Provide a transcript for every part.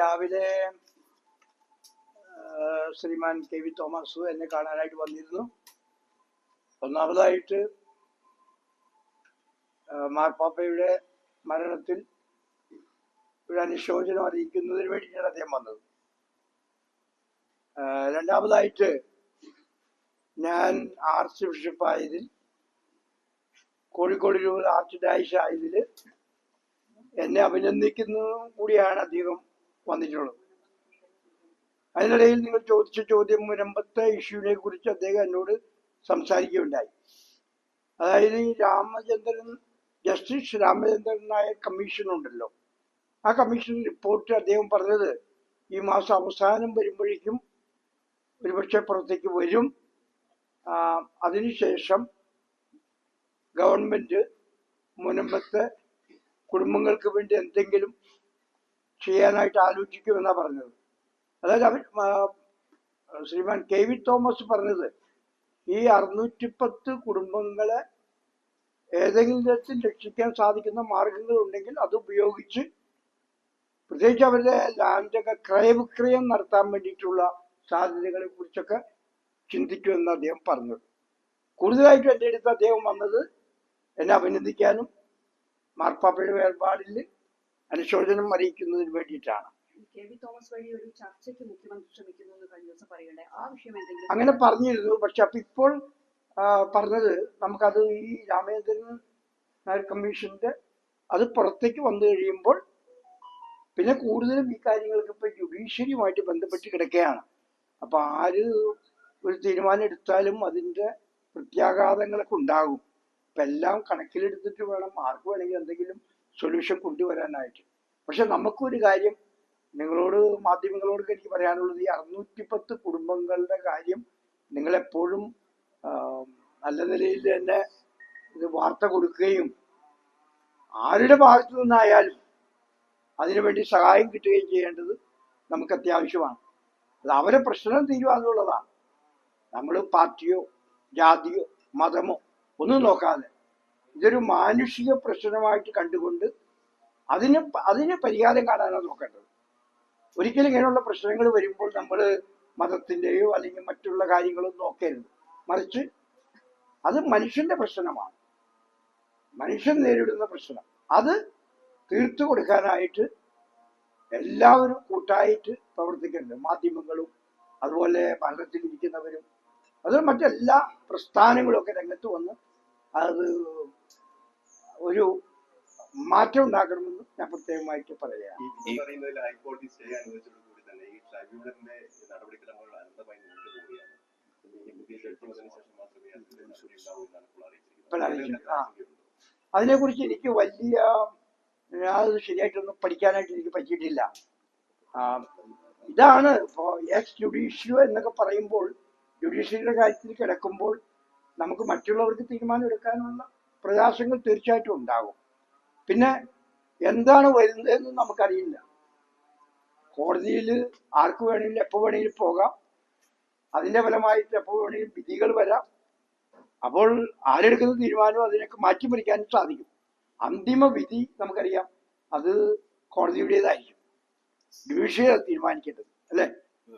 രാവിലെ ശ്രീമാൻ K V Thomas എന്നെ കാണാനായിട്ട് വന്നിരുന്നു. ഒന്നാമതായിട്ട് മാർപ്പാപ്പയുടെ മരണത്തിൽ ഒരു അനുശോചനം അറിയിക്കുന്നതിന് വേണ്ടിയിട്ടാണ് അദ്ദേഹം വന്നത്. രണ്ടാമതായിട്ട് ഞാൻ ആർച്ച് ബിഷപ്പായതിൽ കോഴിക്കോട് രൂപ ആർച്ച് ഡാഷ് ആയതിൽ എന്നെ അഭിനന്ദിക്കുന്നതും കൂടിയാണ് അദ്ദേഹം വന്നിട്ടുള്ളത്. അതിനിടയിൽ നിങ്ങൾ ചോദിച്ച ചോദ്യം മുരമ്പത്തെ ഇഷ്യൂവിനെ കുറിച്ച് അദ്ദേഹം എന്നോട് സംസാരിക്കുകയുണ്ടായി. അതായത് ഈ രാമചന്ദ്രൻ ജസ്റ്റിസ് രാമചന്ദ്രൻ നായർ കമ്മീഷൻ ഉണ്ടല്ലോ. ആ കമ്മീഷൻ റിപ്പോർട്ട് അദ്ദേഹം പറഞ്ഞത് ഈ മാസം അവസാനം വരുമ്പോഴേക്കും ഒരുപക്ഷെ പുറത്തേക്ക് വരും. അതിനുശേഷം ഗവൺമെന്റ് മുനമ്പത്തെ കുടുംബങ്ങൾക്ക് വേണ്ടി എന്തെങ്കിലും ചെയ്യാനായിട്ട് ആലോചിക്കുമെന്നാണ് പറഞ്ഞത്. അതായത് അവർ ശ്രീമാൻ കെ വി തോമസ് പറഞ്ഞത് ഈ അറുന്നൂറ്റിപ്പത്ത് കുടുംബങ്ങളെ ഏതെങ്കിലും തരത്തിൽ രക്ഷിക്കാൻ സാധിക്കുന്ന മാർഗങ്ങൾ ഉണ്ടെങ്കിൽ അത് ഉപയോഗിച്ച് പ്രത്യേകിച്ച് അവരുടെ ലാൻഡൊക്കെ ക്രയവിക്രയം നടത്താൻ വേണ്ടിയിട്ടുള്ള സാധ്യതകളെ കുറിച്ചൊക്കെ ചിന്തിക്കുമെന്ന് അദ്ദേഹം പറഞ്ഞു കൂടുതലായിട്ടും എന്റെ അടുത്ത് അദ്ദേഹം വന്നത് എന്നെ അഭിനന്ദിക്കാനും മാർപ്പാപ്പയുടെ വേർപാടിൽ അനുശോചനം അറിയിക്കുന്നതിന് വേണ്ടിയിട്ടാണ്. അങ്ങനെ പറഞ്ഞിരുന്നു. പക്ഷെ അപ്പൊ ഇപ്പോൾ പറഞ്ഞത് നമുക്കത് ഈ രാമേന്ദ്രൻ നായർ കമ്മീഷന്റെ അത് പുറത്തേക്ക് വന്നു കഴിയുമ്പോൾ പിന്നെ കൂടുതലും ഈ കാര്യങ്ങൾക്ക് ഇപ്പൊ ജുഡീഷ്യറിയുമായിട്ട് ബന്ധപ്പെട്ട് കിടക്കുകയാണ്. അപ്പൊ ആര് ഒരു തീരുമാനം എടുത്താലും അതിന്റെ പ്രത്യാഘാതങ്ങളൊക്കെ ഉണ്ടാകും. അപ്പൊ എല്ലാം കണക്കിലെടുത്തിട്ട് വേണം ആർക്ക് വേണമെങ്കിൽ എന്തെങ്കിലും സൊല്യൂഷൻ കൊണ്ടുവരാനായിട്ട്. പക്ഷെ നമുക്കൊരു കാര്യം നിങ്ങളോട് മാധ്യമങ്ങളോടൊക്കെ എനിക്ക് പറയാനുള്ളത് ഈ അറുന്നൂറ്റി പത്ത് കുടുംബങ്ങളുടെ കാര്യം നിങ്ങളെപ്പോഴും നല്ല നിലയിൽ തന്നെ ഇത് വാർത്ത കൊടുക്കുകയും ആരുടെ ഭാഗത്തു നിന്നായാലും അതിനുവേണ്ടി സഹായം കിട്ടുകയും ചെയ്യേണ്ടത് നമുക്ക് അത്യാവശ്യമാണ്. അത് അവരെ പ്രശ്നം തീരുവാന്നുള്ളതാണ് നമ്മൾ പാർട്ടിയോ ജാതിയോ മതമോ ഒന്നും നോക്കാതെ ഇതൊരു മാനുഷിക പ്രശ്നമായിട്ട് കണ്ടുകൊണ്ട് അതിന് അതിന് പരിഹാരം കാണാനാണ് നോക്കേണ്ടത്. ഒരിക്കലും ഇങ്ങനെയുള്ള പ്രശ്നങ്ങൾ വരുമ്പോൾ നമ്മൾ മതത്തിന്റെയോ അല്ലെങ്കിൽ മറ്റുള്ള കാര്യങ്ങളോ നോക്കരുത്. മറിച്ച് അത് മനുഷ്യന്റെ പ്രശ്നമാണ്. മനുഷ്യൻ നേരിടുന്ന പ്രശ്നം. അത് തീർത്തു കൊടുക്കാനായിട്ട് എല്ലാവരും കൂട്ടായിട്ട് പ്രവർത്തിക്കുന്നുണ്ട് മാധ്യമങ്ങളും അതുപോലെ ഭരണത്തിലിരിക്കുന്നവരും അത് മറ്റെല്ലാ പ്രസ്ഥാനങ്ങളും ഒക്കെ രംഗത്ത് വന്ന് അത് ഒരു മാറ്റം ഉണ്ടാക്കണമെന്ന് ഞാൻ പ്രത്യേകമായിട്ട് പറയുകയാണ്. അതിനെക്കുറിച്ച് എനിക്ക് വലിയ അത് ശരിയായിട്ടൊന്നും പഠിക്കാനായിട്ട് എനിക്ക് പറ്റിയിട്ടില്ല. ഇതാണ് ഇപ്പോൾ എക്സ് ജുഡീഷ്യോ എന്നൊക്കെ പറയുമ്പോൾ ജുഡീഷ്യറിയുടെ കാര്യത്തിൽ കിടക്കുമ്പോൾ നമുക്ക് മറ്റുള്ളവർക്ക് തീരുമാനം എടുക്കാനുള്ള പ്രയാസങ്ങൾ തീർച്ചയായിട്ടും ഉണ്ടാകും. പിന്നെ എന്താണ് വരുന്നതെന്ന് നമുക്കറിയില്ല. കോടതിയിൽ ആർക്ക് വേണമെങ്കിലും എപ്പോൾ വേണമെങ്കിലും പോകാം. അതിന്റെ ഫലമായിട്ട് എപ്പോൾ വേണമെങ്കിലും വിധികൾ വരാം. അപ്പോൾ ആരെടുക്കുന്ന തീരുമാനവും അതിനൊക്കെ മാറ്റിമറിക്കാനും സാധിക്കും. അന്തിമ വിധി നമുക്കറിയാം. അത് കോടതിയുടേതായിരിക്കും. ഡിവിഷൻ തീരുമാനിക്കേണ്ടത് അല്ലേ?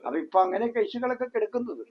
അപ്പൊ ഇപ്പൊ അങ്ങനെ കേസുകളൊക്കെ കിടക്കുന്നത്.